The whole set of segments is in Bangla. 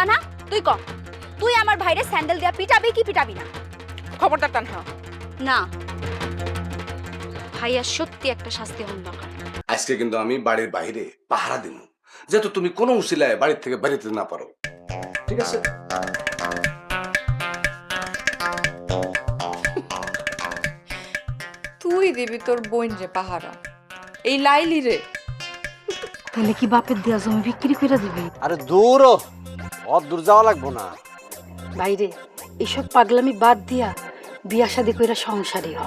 তানা তুই ক তুই আমার ভাইরে স্যান্ডেল দিয়া পিটাবি কি পিটাবি না? খবরদার তানহা। না। ভাইয়া সত্যি একটা শাস্তি হন দরকার। আজকে কিন্তু আমি বাড়ির বাইরে পাহারা দিব। যেহেতু তুমি কোনো উসিলায় বাড়ির থেকে বাড়িতে না পারো। ঠিক আছে? তুই দিবি তোর বোন রে পাহারা। এই লাইলি রে। তাহলে কি বাপের দেয়া জমি বিক্রি করে দিবি? আরে দূর অত দূর যাওয়া লাগবো না। বাইরে এইসব পাগলামি বাদ দিয়া বিয়া শাদি কইরা সংসারী হ।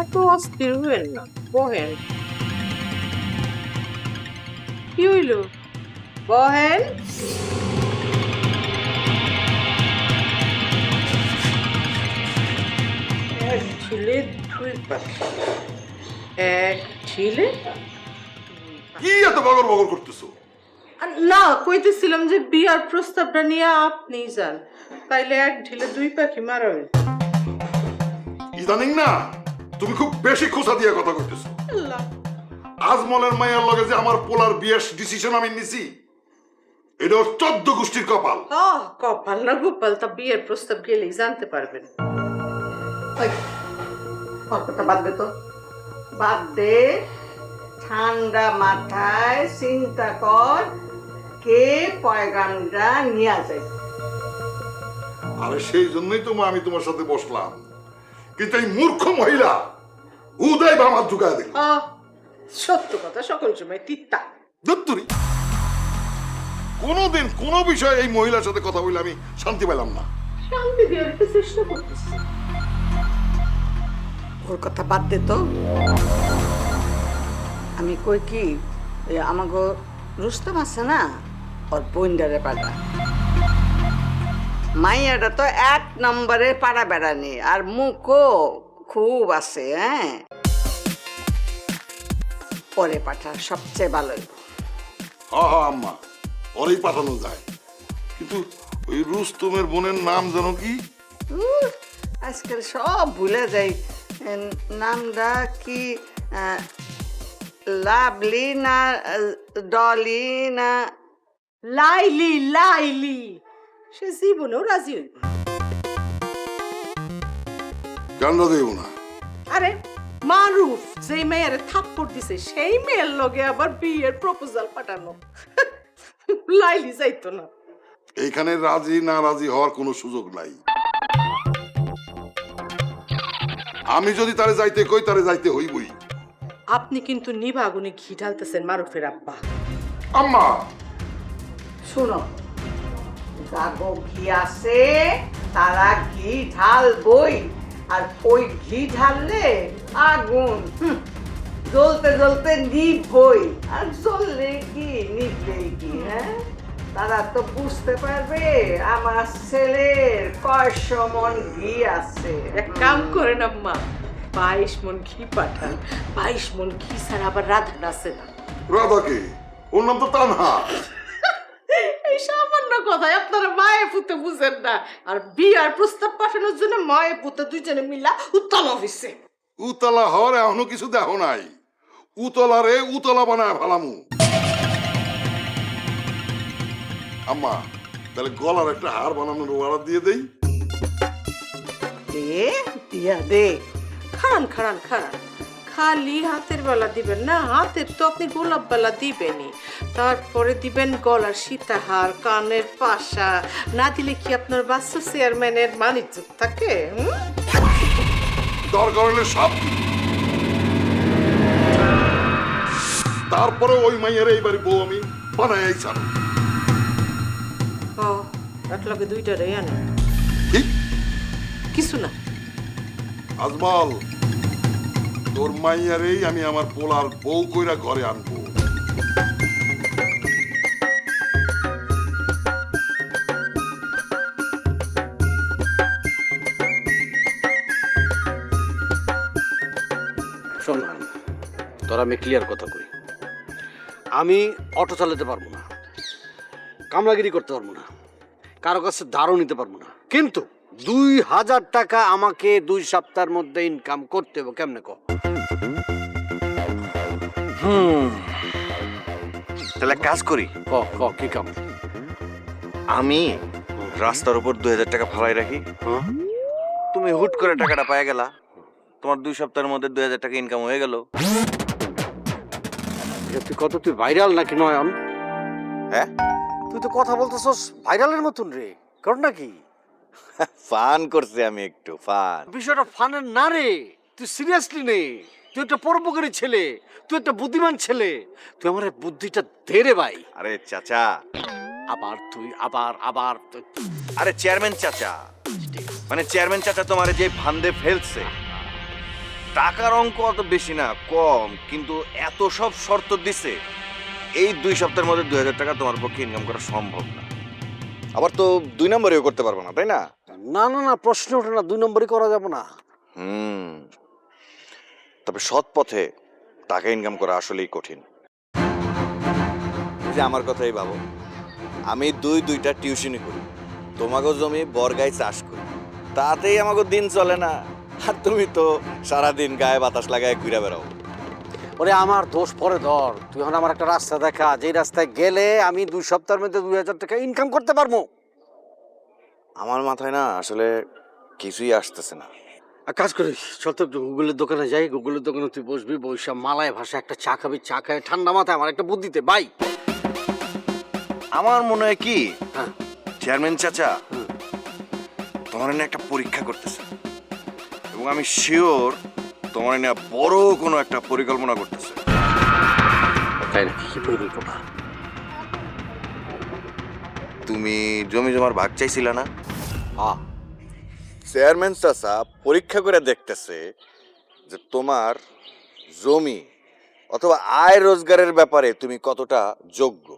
এত অস্থির হইল না বহেন। কি হইল? বহেন? ছিলে দুই পাখি এক ছিলে কি এত বগর বগর করতেছো? আর না কইতেছিলাম যে বিয়ার প্রস্তাবটা নিয়ে আপনি যান। তাইলে এক ঢিলে দুই পাখি মারা হইল? ইদানিং না তুমি খুব বেশি খোসা দিয়ে কথা কইতেছো। আজমলের মায়ের লগে যে আমার পোলার বিয়ের ডিসিশন আমি নিছি এটা ওর চোদ্দ গোষ্ঠীর কপাল। কপাল না গোপাল তা বিয়ের প্রস্তাব গেলেই জানতে পারবেন। ওই, বাদ দে তো। বাদ দে। ঠান্ডা মাথায় চিন্তা কর কে পয়গামটা নিয়ে যায় আরে সেই জন্যই তো আমি তোমার সাথে বসলাম। কিন্তু এই মূর্খ মহিলা উদয় বামার ঢুকায় দিল। আহ সত্য কথা সকল সময় তিত্তা দত্তুরি কোনোদিন কোনো বিষয়ে এই মহিলার সাথে কথা বলে আমি শান্তি পেলাম না। শান্তি দেওয়ার চেষ্টা করতেছি। ওর কথা বাদ দে তো। আমি কই কি ওই আমাগো রুস্তম আছে না ওর বইন্ডারে পাড়া। মাইয়াটা তো এক নম্বরে পাড়া বেড়ানি আর মুখও খুব আছে হ্যাঁ? পরে পাঠা সবচেয়ে ভালো হা হা আম্মা ওরই পাঠানো যায়। কিন্তু ওই রুস্তমের বোনের নাম যেন কি? আজকাল সব ভুলে যাই। এ, নামটা কি? লাভলি না ডলি না লাইলি লাইলি। সে জীবনেও রাজি হইব না। কেন দেব না? আরে মারুফ যেই মেয়ের থাপ্পড় দিছে সেই মেয়ের লগে আবার বিয়ের প্রপোজাল পাঠানো। লাইলি যাইতো না। এইখানে রাজি না রাজি হওয়ার কোনো সুযোগ নাই। আমি যদি তারে যাইতে কই তারে যাইতে হইবই। আপনি কিন্তু নিভা আগুনে ঘি ঢালতেছেন মারুফের আব্বা। আম্মা! শোনো যাগো ঘি আছে তারা ঘি ঢালবই। আর ওই ঘি ঢাললে আগুন জ্বলতে জ্বলতে নিভই আর জ্বললে কি? নিভলে কি হ্যাঁ? তারা তো বুঝতে পারবে আমার ছেলের কয় মন ঘি আছে। এক কাম করেন আম্মা বাইশ মন ঘি পাঠান বাইশ মন ঘি ছাড়া আবার রাধা আছে না। রাধাকে ওর নাম তো তানহা। এই সামান্য কথায় আপনারা মায়ে পুতে বুঝেন না আর বিয়ার প্রস্তাব পাঠানোর জন্য মায়ে পুতে দুইজনে মিলা উত্তম অফিসে উতলা হওয়ার এখনও কিছু দেখো নাই। উতলারে উতলা বানায় ফালামু। আম্মা তাহলে গলার একটা হার বানানোর অর্ডার দিয়ে দেই। দে দিয়া দে। খান খান খান খালি হাতের বেলা দিবেন না হাতের তো আপনি গোলাপ বেলা দিবেনই। তারপরে দিবেন গলার সীতাহার কানের পাশা। না দিলে কি আপনার বাস্তু চেয়ারম্যানের মানিজ্য থাকে দরকার হলে সব তারপরে ওই মাইয়ের এইবারে বউ আমি বানাই ছাড়ো এক লগে দুইটা রে আনে। কি? কিছু না। আজমল তোর মাইয়ারেই আমি আমার পোলার বউ কইরা ঘরে আনব। শোন তোর আমি ক্লিয়ার কথা কই। আমি অটো চালাতে পারব না। কামলাগিরি করতে পারব না। কারও কাছে ধারও নিতে পারব না। কিন্তু দুই হাজার টাকা আমাকে দুই সপ্তাহের মধ্যে ইনকাম করতে হবে কেমনে কো? তাহলে এক কাজ করি। ক ক কি কাম? আমি রাস্তার উপর দুই হাজার টাকা ফালাই রাখি? তুমি হুট করে টাকাটা পায়ে গেলা। তোমার দুই সপ্তাহের মধ্যে দুই হাজার টাকা ইনকাম হয়ে গেল। তুই কত তুই ভাইরাল নাকি নয়ন? হ্যাঁ? তুই তো কথা বলতেছস ভাইরালের মতন রে কর নাকি? ফান করছে আমি একটু ফান। বিষয়টা ফানের না রে তুই সিরিয়াসলি নে। তুই একটা পরোপকারী ছেলে তুই একটা বুদ্ধিমান ছেলে তুই আমার এই বুদ্ধিটা দে রে ভাই। আরে চাচা। আবার তুই আবার আবার আরে চেয়ারম্যান চাচা। মানে চেয়ারম্যান চাচা তোমার যে ফান্দে ফেলছে টাকার অঙ্ক অত বেশি না কম কিন্তু এত সব শর্ত দিছে এই দুই সপ্তাহের মধ্যে দুই হাজার টাকা তোমার পক্ষে ইনকাম করা সম্ভব না। আবার তো দুই নম্বরেও করতে পারব না তাই না? না না না প্রশ্ন ওঠে না দুই নম্বরই করা যাবে না। হুম। তবে সৎ পথে টাকা ইনকাম করা আসলেই কঠিন। যে আমার কথাই ভাবো আমি দুই দুইটা টিউশনি করি তোমাকেও জমি বরগাই চাষ করি তাতেই আমাকে দিন চলে না আর তুমি তো সারাদিন গায়ে বাতাস লাগায় ঘুরে বেড়াও। ওরে আমার দোষ পরে ধর। তুই এখন আমার একটা রাস্তা দেখা। যেই রাস্তায় গেলে আমি দুই সপ্তাহের মধ্যে দুই হাজার টাকা ইনকাম করতে পারব। আমার মাথায় না আসলে কিছুই আসতেছে না। আর কাজ করিস চল তো গুগলের দোকানে যাই। গুগলের দোকানে তুই বসবি বৈশা মালায় ভাষা একটা চা খাবি চা খায় ঠান্ডা মাথায় আমার একটা বুদ্ধিতে বাই। আমার মনে হয় কি হ্যাঁ। চেয়ারম্যান চাচা তোমার নিয়ে একটা পরীক্ষা করতেছে। এবং আমি শিওর তোমার নিয়ে বড় কোনো একটা পরিকল্পনা করতেছে। তাই নাকি? কি পরিকল্পনা? তুমি জমি জমার ভাগ চাইছিলে না? হ্যাঁ চেয়ারম্যান চাচা পরীক্ষা করে দেখতেছে যে তোমার জমি অথবা আয় রোজগারের ব্যাপারে তুমি কতটা যোগ্য।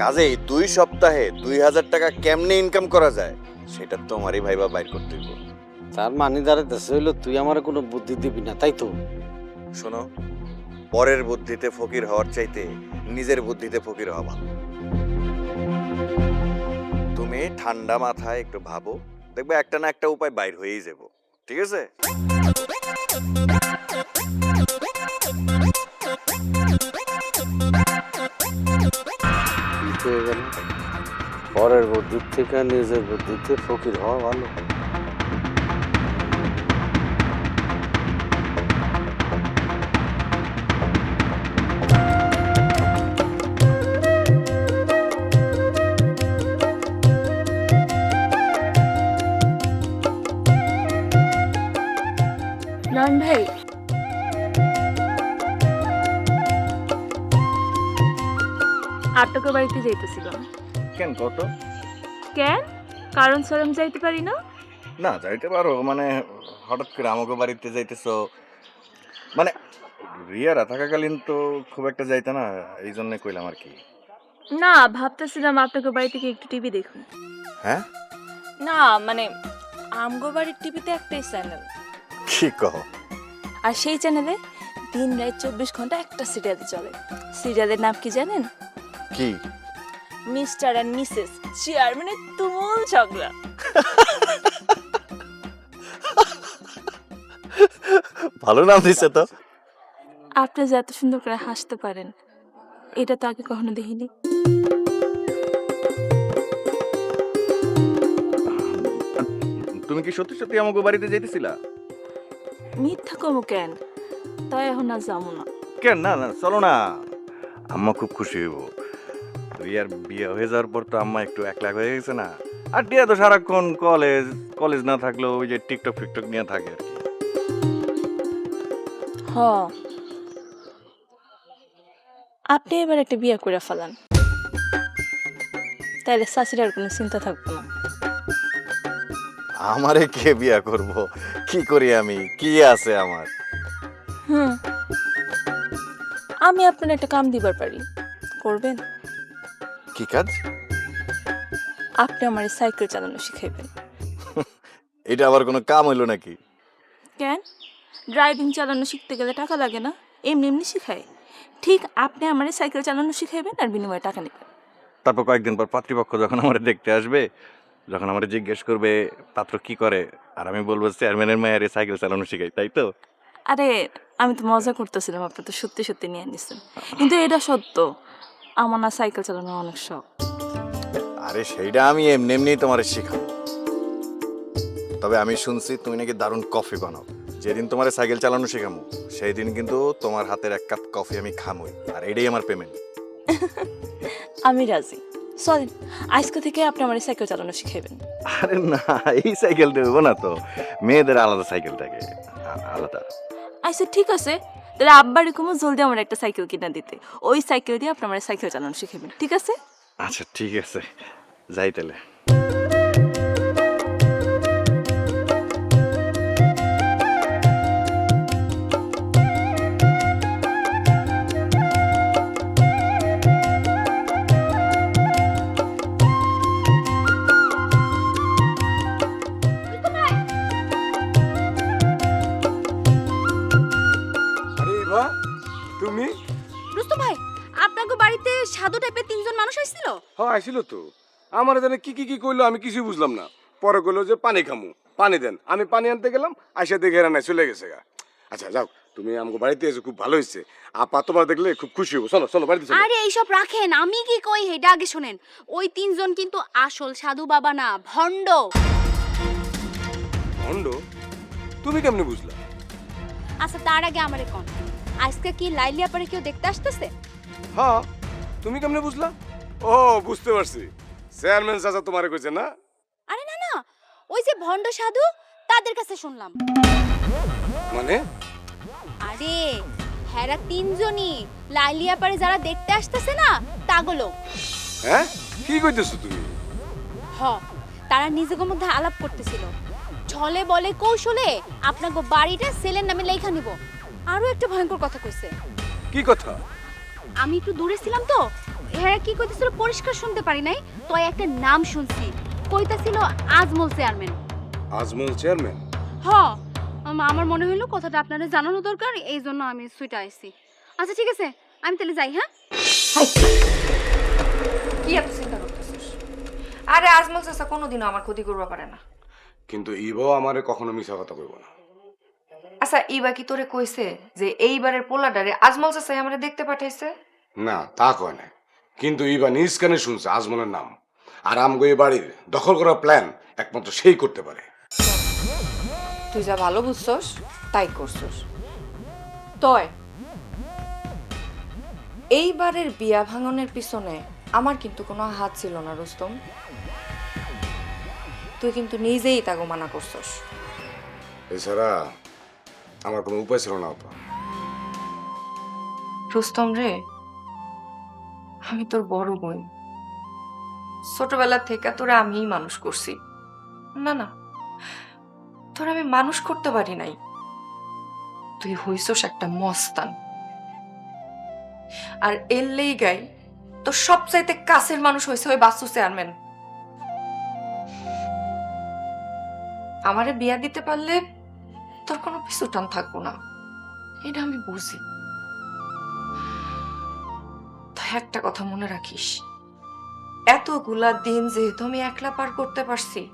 কাজেই দুই সপ্তাহে দুই হাজার টাকা কেমনে ইনকাম করা যায় সেটা তোমারই ভাইবা বাইর করতে হইব। তার মানে দাঁড়াইতেছে হইল তুই আমার কোনো বুদ্ধি দিবি না তাই তো? শোনো পরের বুদ্ধিতে ফকির হওয়ার চাইতে নিজের বুদ্ধিতে ফকির হওয়া ভালো। তুমি ঠান্ডা মাথায় একটু ভাবো দেখবে একটা না একটা উপায় বাইর হয়েই যাব ঠিক আছে? পরের বুদ্ধির থেকে নিজের বুদ্ধিতে ফকির হওয়া ভালো। বাড়িতে যাইতেছিল কেন কত কেন? কারণ সরম যাইতে পারি না। না যাইতে পারো মানে হঠাৎ করে আমাকে বাড়িতে যাইতেছো। মানে রিয়ারা থাকাকালীন তো খুব একটা যাইতে না এই জন্য কইলাম আর কি। না ভাবতেছিলাম আপনাকে বাড়ি থেকে একটু টিভি দেখুন। হ্যাঁ? না মানে আমগো বাড়ির টিভিতে একটাই চ্যানেল। কি কহ আর সেই চ্যানেলে দিন রাত চব্বিশ ঘণ্টা একটা সিরিয়াল চলে। সিরিয়ালের নাম কি জানেন? কি? মিস্টার অ্যান্ড মিসেস চেয়ারম্যানের তুমুল ঝগড়া। ভালো নাম দিছে তো। আপনি যে এত সুন্দর করে হাসতে পারেন এটা তো আগে কখনো দেখিনি। তুমি কি সত্যি সত্যি আমাকে বাড়িতে যাইতেছিলা? মিথ্যা কমু কেন? তাই এখন আর যাব না। কেন? না না চলো না। আম্মা খুব খুশি হইব। রিয়ার বিয়ে হয়ে যাওয়ার পর তো আম্মা একটু একলা হয়ে গেছে না। আর টিয়া তো সারাক্ষণ কলেজ কলেজ না থাকলেও ওই যে টিকটক ফিকটক নিয়ে থাকে আর কি। হ। আপনি এবার একটা বিয়ে করে ফেলান। তাইলে শাশুড়ি আর কোনো চিন্তা থাকব না। আমারে কে বিয়া করব? কি করি আমি? কি আছে আমার? হুম। আমি আপনার একটা কাম দিবার পারি। করবেন? কি কাজ? আপনি আমার সাইকেল চালানো শিখাইবেন। এটা আবার কোনো কাম হইল নাকি? কেন? ড্রাইভিং চালানো শিখতে গেলে টাকা লাগে না এমনি এমনি শিখায়। ঠিক আপনি আমার সাইকেল চালানো শিখাইবেন আর বিনিময়ে টাকা নেবেন। তারপর কয়েকদিন পর পাত্রীপক্ষ যখন আমার দেখতে আসবে যখন আমার জিজ্ঞেস করবে পাত্র কি করে? আর আমি বলব চেয়ারম্যানের মায়ের সাইকেল চালানো শিখাই তাই তো? আরে আমি তো মজা করতেছিলাম আপনি তো সত্যি সত্যি নিয়ে নিছেন। কিন্তু এটা সত্য। আমার না সাইকেল চালানো অনেক শখ। আরে সেইটা আমি এমনি এমনি তোমার শিখাবো। তবে আমি শুনছি তুমি নাকি দারুণ কফি বানাও। যেদিন তোমার সাইকেল চালানো শেখামো সেই দিন কিন্তু তোমার হাতের এক কাপ কফি আমি খামই আর এটাই আমার পেমেন্ট আমি রাজি। চলেন আজকে থেকে আপনি আমার সাইকেল চালানো শিখাইবেন। আরে না এই সাইকেল দেবো না তো। মেয়েদের আলাদা সাইকেল থাকে আলাদা। আচ্ছা ঠিক আছে। তাহলে আব্বার কমো জলদি আমার একটা সাইকেল কিনা দিতে। ওই সাইকেল দিয়ে আপনি আমার সাইকেল চালানো শিখাবেন, ঠিক আছে? আচ্ছা ঠিক আছে। যাই তাহলে। মানুষ আসছিল হ্যাঁ আইছিল তো। আমার জানে কি কি কি কইলো আমি কিছুই বুঝলাম না। পরে কইলো যে পানি খামু পানি দেন। আমি পানি আনতে গেলাম আইসা দেখে এরা চলে গেছে গা। আচ্ছা যাও তুমি আমাকে বাড়িতে এসে খুব ভালো হয়েছে। আপা তোমার দেখলে খুব খুশি হব। চলো চলো বাড়িতে চলো। আরে এইসব রাখেন আমি কি কই? হেটা আগে শোনেন। ওই তিনজন কিন্তু আসল সাধু বাবা না ভণ্ড। ভণ্ড? তুমি কেমনে বুঝলা? আচ্ছা তার আগে আমারে কোন। আজকে কি লাইলিয়া পারে কেউ দেখতে আসতেছে? হ্যাঁ। তুমি কেমনে বুঝলা? ও বুঝতে পারছি। চেয়ারম্যান চাচা তোমারে কইছে না? আরে না না ওই যে ভণ্ড সাধু তাদের কাছে শুনলাম। মানে? আরে হেরা তিনজনই লাইলিয়া পারে যারা দেখতে আসতেছে না তাগুলো। হ্যাঁ? কি কইতেছো তুমি? হ তারা নিজেদের মধ্যে আলাপ করতেছিল। ছলে বলে কৌশলে আপনাকে বাড়িটা সেলের নামে লেখা নিব। আরও একটা ভয়ঙ্কর কথা কইছে। কি কথা? আমি একটু দূরে ছিলাম তো। এরা কি কইতেছিল পরিষ্কার শুনতে পারি নাই তো একটা নাম শুনছি। কইতাছিল আজমল চেয়ারম্যান। আজমল চেয়ারম্যান? হ আমার মনে হইল কথাটা আপনাদের জানানো দরকার এই জন্য আমি সুইটা আইছি। আচ্ছা ঠিক আছে আমি তাহলে যাই হ্যাঁ? কি এত চিন্তা করতেছিস? আরে আজমল চাচা কোনোদিনও আমার ক্ষতি করবা পারে না। কিন্তু ইবাও আমারে কখনো মিছা কথা কইব না। আচ্ছা এইবার কি তোরে কইছে যে এইবারের পোলাডারে আজমল চাচাই আমারে দেখতে পাঠাইছে? না তা কয় না কিন্তু ইবা নিজ কানে শুনছে আজমলের নাম। আর আমগো এই বাড়ির দখল করার প্ল্যান একমাত্র সেই করতে পারে। তুই যা ভালো বুঝছস তাই করছস। তয় এইবারের বিয়া ভাঙনের পিছনে আমার কিন্তু কোনো হাত ছিল না রুস্তম। তুই কিন্তু নিজেই তাগো মানা করছস। এছাড়া আমার কোনো উপায় ছিল না রুস্তম রে আমি তোর বড় বোন। ছোটবেলা থেকে তোরা আমিই মানুষ করছি। না না, তোর আমি মানুষ করতে পারি নাই। তুই হইছস একটা মস্তান। আর এললেই গাই তোর সবচাইতে কাছের মানুষ হয়েছে ওই বাস্তু চেয়ারম্যান। আমারে বিয়া দিতে পারলে তোর কোনো পিছু টান থাকব না। এটা আমি বুঝি। একটা কথা মনে রাখিস। এতগুলা দিন যেহেতু আমি একলা পার করতে পারছি,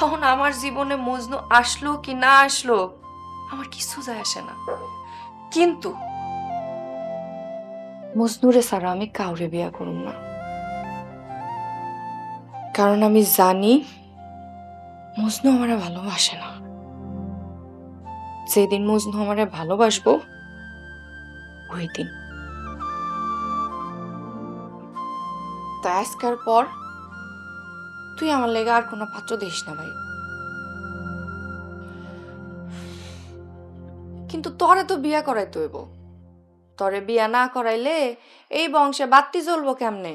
তখন আমার জীবনে মজনু আসলো কি না আসলো আমার কিছু যায় আসে না। কিন্তু মজনুরে ছাড়া আমি কাউরে বিয়া করুম না। কারণ আমি জানি মজনু আমার ভালোবাসে না। যেদিন মজনু আমারে ভালোবাসবো ওই দিন তা আজকের পর তুই আমার লেগে আর কোনো পাত্র দিস না ভাই। কিন্তু তরে তো বিয়া করাইতে হইব। তরে বিয়া না করাইলে এই বংশে বাত্তি জ্বলবো কেমনে?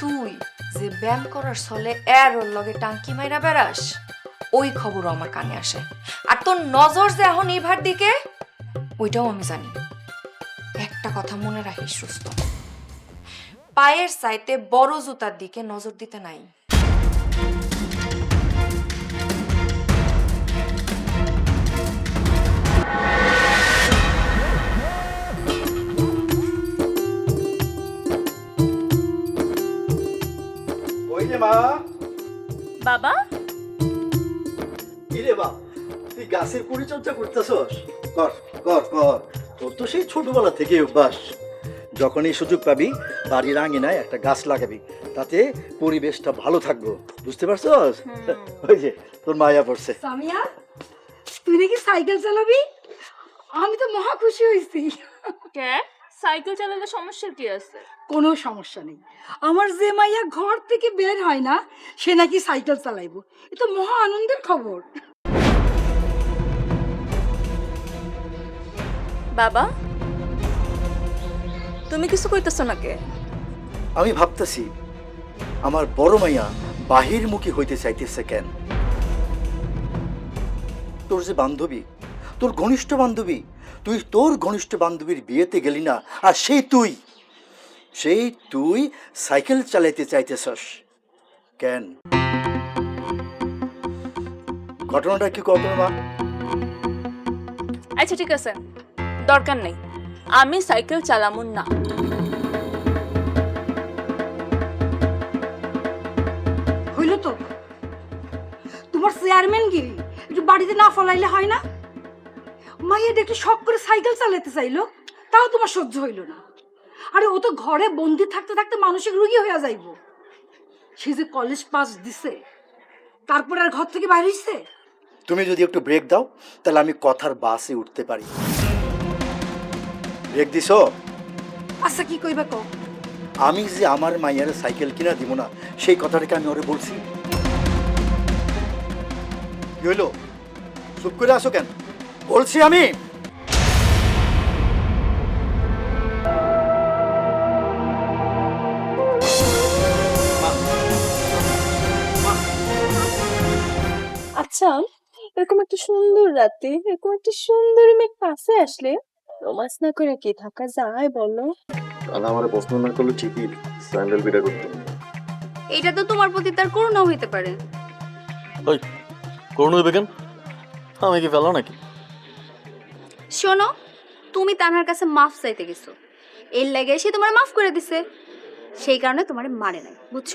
তুই যে ব্যায়াম করার ছলে এর ওর লগে টাঙ্কি মাইরা বেড়াস, ওই খবর আমার কানে আসে। আর তোর নজর যে এখন ইভার দিকে, ওইটাও আমি জানি। একটা কথা মনে রাখিস সুস্থ পায়ের সাইতে বড় জুতার দিকে নজর দিতে নাই। মা। বাবা? কি রে তুই গাছের পরিচর্যা করতেছস? কর কর কর। তোর তো সেই ছোটবেলা থেকে অভ্যাস। যখনই সুযোগ পাবি বাড়ির আঙিনায় একটা গাছ লাগাবি তাতে পরিবেশটা ভালো থাকব। বুঝতে পারছস? ওই যে তোর মায়া পড়ছে। সামিয়া তুই নাকি সাইকেল চালাবি? আমি তো মহা খুশি হয়েছি। কে? সাইকেল চালালে সমস্যা কি আছে? কোনো সমস্যা নেই। আমার যে মাইয়া ঘর থেকে বের হয় না সে নাকি সাইকেল চালাইবো। এ তো মহা আনন্দের খবর। বাবা তুমি কিছু কইতেছ না কে আমি ভাবতেছি আমার বড় মাইয়া বাহিরমুখী হইতে চাইতেছে কেন? তোর যে বান্ধবী তোর ঘনিষ্ঠ বান্ধবী তুই তোর ঘনিষ্ঠ বান্ধবীর বিয়েতে গেলি না আর সেই তুই সেই তুই সাইকেল চালাইতে চাইতেছস কেন? ঘটনাটা কি কত মা? আচ্ছা ঠিক আছে। দরকার নেই। আমি সাইকেল চালামু না। হইল তো। তোমার চেয়ারম্যান গিরি একটু বাড়িতে না ফলাইলে হয় না? একটু শখ করে সাইকেল চালাতে চাইলো তাও তোমার সহ্য হইল না। আরে ও তো ঘরে বন্দি থাকতে থাকতে মানসিক রুগী হইয়া যাইব। সে যে কলেজ পাস দিছে তারপর আর ঘর থেকে বাইরে হইছে? তুমি যদি একটু ব্রেক দাও তাহলে আমি কথার বাসে উঠতে পারি। ব্রেক দিছো? আচ্ছা কি কইবা কও? আমি যে আমার মাইয়ার সাইকেল কিনা দিব না সেই কথাটাকে আমি ওরে বলছি। কি হইল? চুপ করে আসো কেন? বলছি আমি! আচ্ছা এরকম একটা সুন্দর রাতে এরকম একটা সুন্দর মেয়ে কাছে আসলে রোমান্স না করে কি থাকা যায় বলো? তাহলে আমার প্রশ্ন না করলে ঠিকই স্যান্ডেল বিটা করতে এইটা তো তোমার প্রতি তার করুণাও হইতে পারে। করুন হইবে কেন? আমি কি ফেলো নাকি? শোনো তুমি তানহার কাছে মাফ চাইতে গেছো। এর লাগে সে তোমার মাফ করে দিছে। সেই কারণে তোমার মারে নাই বুঝছ?